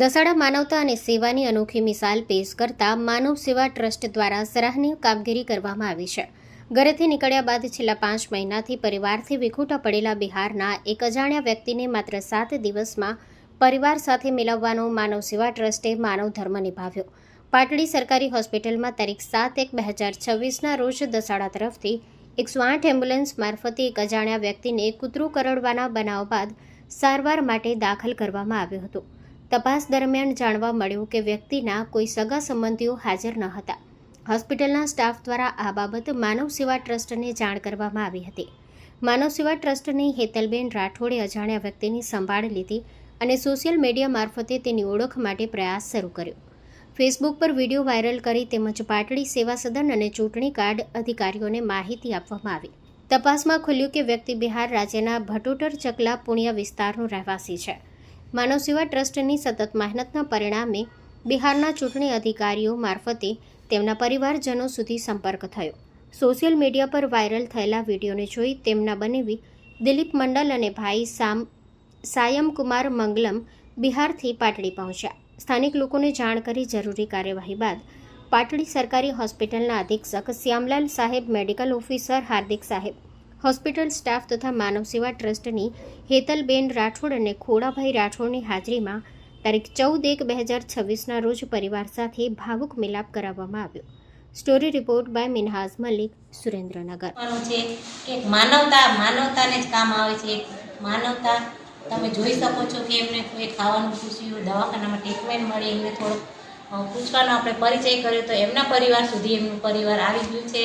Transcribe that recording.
દસાડા માનવતા અને સેવાની અનોખી મિસાલ પેશ કરતા માનવ સેવા ટ્રસ્ટ દ્વારા સરાહનીય કામગીરી કરવામાં આવી છે. ઘરેથી નીકળ્યા બાદ છેલ્લા પાંચ મહિનાથી પરિવારથી વિખૂટા પડેલા બિહારના એક અજાણ્યા વ્યક્તિને માત્ર સાત દિવસમાં પરિવાર સાથે મિલાવવાનો માનવ સેવા ટ્રસ્ટે માનવ ધર્મ નિભાવ્યો. પાટડી સરકારી હોસ્પિટલમાં તારીખ સાત એક બે હજાર છવ્વીસના રોજ દસાડા તરફથી એકસો આઠ એમ્બ્યુલન્સ મારફતે એક અજાણ્યા વ્યક્તિને કૂતરું કરડવાના બનાવ બાદ સારવાર માટે દાખલ કરવામાં આવ્યો હતો. તપાસ દરમિયાન જાણવા મળ્યું કે વ્યક્તિના કોઈ સગા સંબંધીઓ હાજર ન હતા. હોસ્પિટલના સ્ટાફ દ્વારા આ બાબત માનવ સેવા ટ્રસ્ટને જાણ કરવામાં આવી હતી. માનવ સેવા ટ્રસ્ટની હેતલબેન રાઠોડે અજાણ્યા વ્યક્તિની સંભાળ લીધી અને સોશિયલ મીડિયા મારફતે તેની ઓળખ માટે પ્રયાસ શરૂ કર્યો. ફેસબુક પર વીડિયો વાયરલ કરી તેમજ પાટડી સેવા સદન અને ચૂંટણી કાર્ડ અધિકારીઓને માહિતી આપવામાં આવી. તપાસમાં ખુલ્યું કે વ્યક્તિ બિહાર રાજ્યના ભટોટર ચકલા પુણ્ય વિસ્તારનો રહેવાસી છે. માનવ સેવા ટ્રસ્ટની સતત મહેનતના પરિણામે બિહારના ચૂંટણી અધિકારીઓ મારફતે તેમના પરિવારજનો સુધી સંપર્ક થયો. સોશિયલ મીડિયા પર વાયરલ થયેલા વિડીયોને જોઈ તેમના બનેવી દિલીપ મંડલ અને ભાઈ સામ સાયમ કુમાર મંગલમ બિહારથી પાટડી પહોંચ્યા. સ્થાનિક લોકોને જાણ કરી જરૂરી કાર્યવાહી બાદ પાટડી સરકારી હોસ્પિટલના અધિક્ષક શ્યામલાલ સાહેબ, મેડિકલ ઓફિસર હાર્દિક સાહેબ હોસ્પિટલ સ્ટાફ તથા માનવ સેવા ટ્રસ્ટની હેતલબેન રાઠોડ અને ખોડાભાઈ રાઠોડની હાજરીમાં તારીખ ચૌદ એક બે હજાર છવ્વીસના રોજ પરિવાર સાથે ભાવુક મિલાપ કરાવવામાં આવ્યો. Story report by Minhaz Malik, Surendranagar. છે કે માનવતા, માનવતાને જ કામ આવે છે. માનવતા તમે જોઈ શકો છો કે એમને કોઈ ખાવાનું પૂછ્યું, દવાખાનામાં ટ્રીટમેન્ટ મળી, એમને થોડોક પૂછવાનો આપણે પરિચય કર્યો તો એમના પરિવાર સુધી એમનું પરિવાર આવી ગયું છે.